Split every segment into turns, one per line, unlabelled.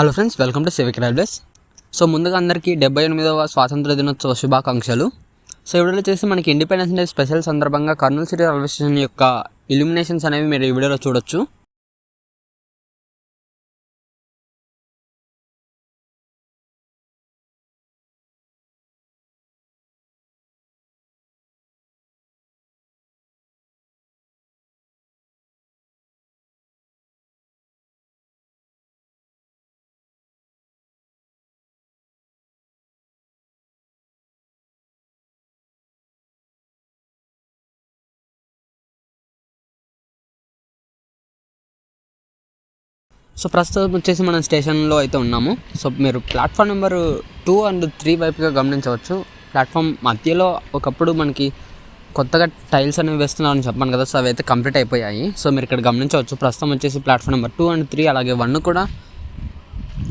Hello friends welcome to civic railways so ముందుగా అందరికీ డెబ్బై ఎనిమిదవ స్వాతంత్ర దినోత్సవ శుభాకాంక్షలు. సో ఈ వీడియోలో చేసి మనకి ఇండిపెండెన్స్ డే స్పెషల్ సందర్భంగా కర్నూలు సిటీ రైల్వే స్టేషన్ యొక్క ఇల్యూమినేషన్స్ అనేవి మీరు ఈ వీడియోలో చూడొచ్చు. సో ప్రస్తుతం వచ్చేసి మనం స్టేషన్లో అయితే ఉన్నాము. సో మీరు platform number two and three వైపుగా గమనించవచ్చు. ప్లాట్ఫామ్ మధ్యలో ఒకప్పుడు మనకి కొత్తగా టైల్స్ అనేవి వేస్తున్నారని చెప్పాను కదా సో అవి అయితే కంప్లీట్ అయిపోయాయి. సో మీరు ఇక్కడ గమనించవచ్చు ప్రస్తుతం వచ్చేసి platform number two and three అలాగే వన్ కూడా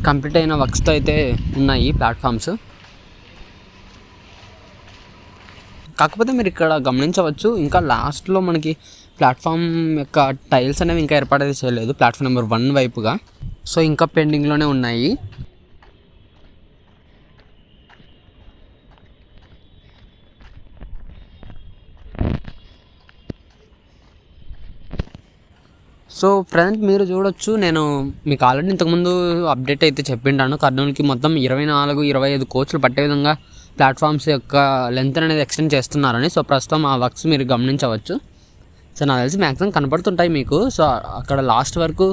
కంప్లీట్ అయిన వర్క్స్తో అయితే ఉన్నాయి ప్లాట్ఫామ్స్. కాకపోతే మీరు ఇక్కడ గమనించవచ్చు ఇంకా లాస్ట్లో మనకి ప్లాట్ఫామ్ యొక్క టైల్స్ అనేవి ఇంకా ఏర్పాటు చేయలేదు. ప్లాట్ఫామ్ నెంబర్ వన్ వైపుగా. సో ఇంకా పెండింగ్లోనే ఉన్నాయి. సో ప్రజెంట్ మీరు చూడొచ్చు నేను మీకు ఆల్రెడీ ఇంతకుముందు అప్డేట్ అయితే చెప్పింటాను. కర్నూలుకి మొత్తం ఇరవై నాలుగు ఇరవై ఐదు కోచ్లు పట్టే విధంగా ప్లాట్ఫామ్స్ యొక్క లెంత్ అనేది ఎక్స్టెండ్ చేస్తున్నారని. సో ప్రస్తుతం ఆ వర్క్స్ మీరు గమనించవచ్చు. సో నాకు తెలిసి మ్యాక్సిమం కనపడుతుంటాయి మీకు. సో అక్కడ లాస్ట్ వరకు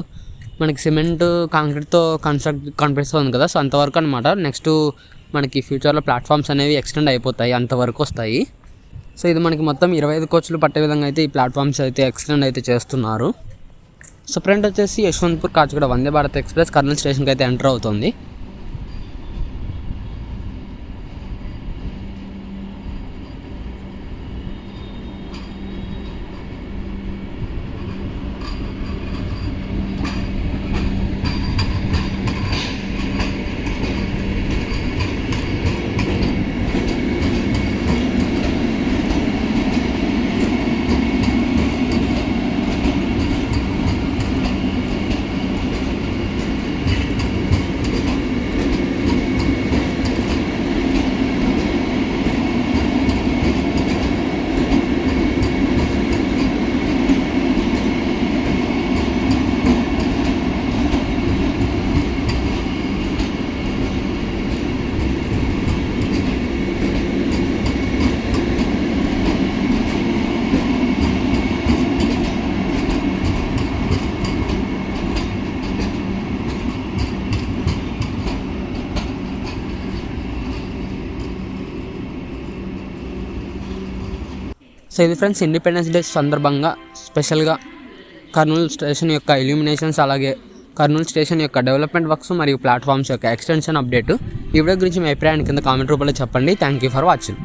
మనకి సిమెంట్ కాంక్రీట్తో కన్స్ట్రక్ట్ కనిపిస్తుంది కదా. సో అంతవరకు అనమాట నెక్స్ట్ మనకి ఫ్యూచర్లో ప్లాట్ఫామ్స్ అనేవి ఎక్స్టెండ్ అయిపోతాయి. అంతవరకు వస్తాయి. సో ఇది మనకి మొత్తం ఇరవై ఐదు కోచ్లు పట్టే విధంగా అయితే ఈ ప్లాట్ఫామ్స్ అయితే ఎక్స్టెండ్ అయితే చేస్తున్నారు. సో ఫ్రెండ్ వచ్చేసి యశ్వంత్పూర్ కాచిగూడ వందే భారత్ ఎక్స్ప్రెస్ కర్నూలు స్టేషన్కి అయితే ఎంటర్ అవుతుంది. సో ఇది ఫ్రెండ్స్ ఇండిపెండెన్స్ డే సందర్భంగా స్పెషల్గా కర్నూలు స్టేషన్ యొక్క ఇల్యూమినేషన్స్ అలాగే కర్నూలు స్టేషన్ యొక్క డెవలప్మెంట్ వర్క్స్ మరియు ప్లాట్ఫామ్స్ యొక్క ఎక్స్టెన్షన్ అప్డేట్ ఈ వీడియో గురించి మీ అభిప్రాయాన్ని కింద కామెంట్ రూపంలో చెప్పండి. Thank you for watching